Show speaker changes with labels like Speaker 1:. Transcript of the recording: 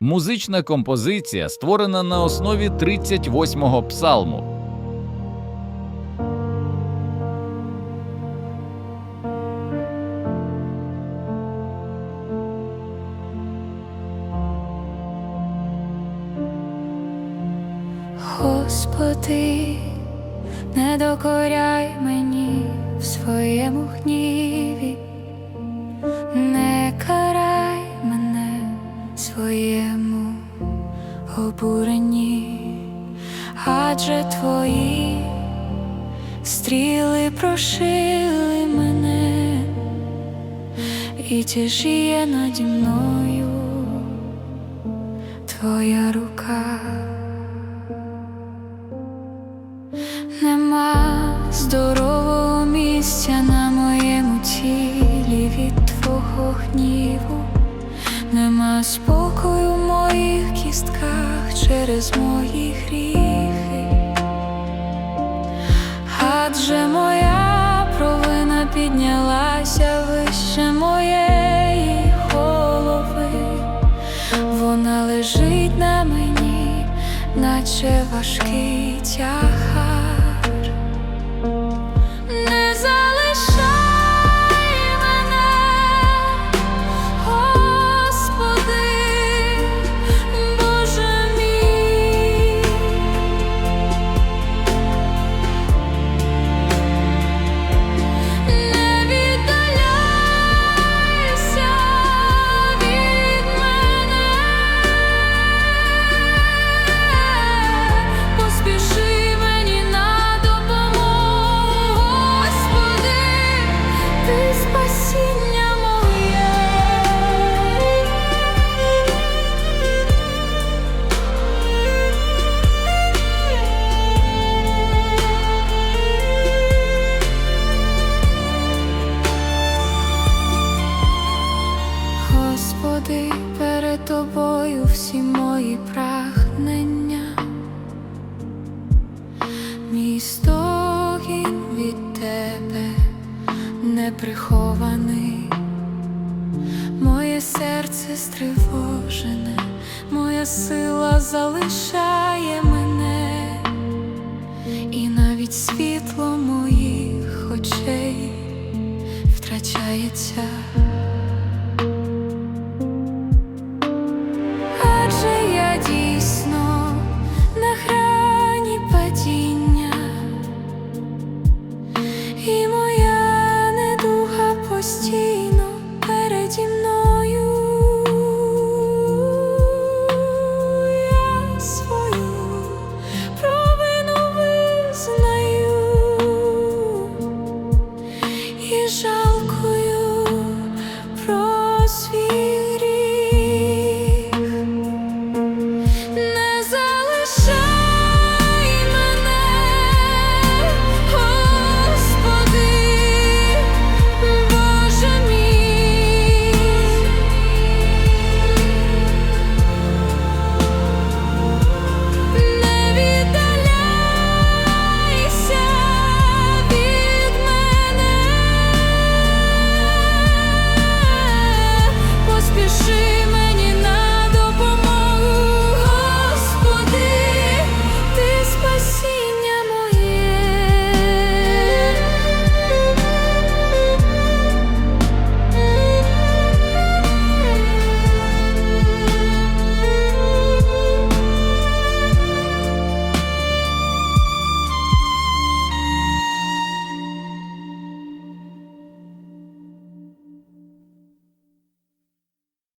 Speaker 1: Музична композиція створена на основі 38-го псалму.
Speaker 2: Господи, не докоряй мені в своєму гніві, обуренні, адже твої стріли прошили мене. І тяжіє наді мною твоя рука. Нема здорового місця на моєму тілі від твого гніву, нема спокою в моїх кістках через мої гріхи, адже моя провина піднялася вище моєї голови, вона лежить на мені, наче важкий тягар. Не прихований, моє серце стривожене, моя сила залишає мене, і навіть світло моїх очей втрачається.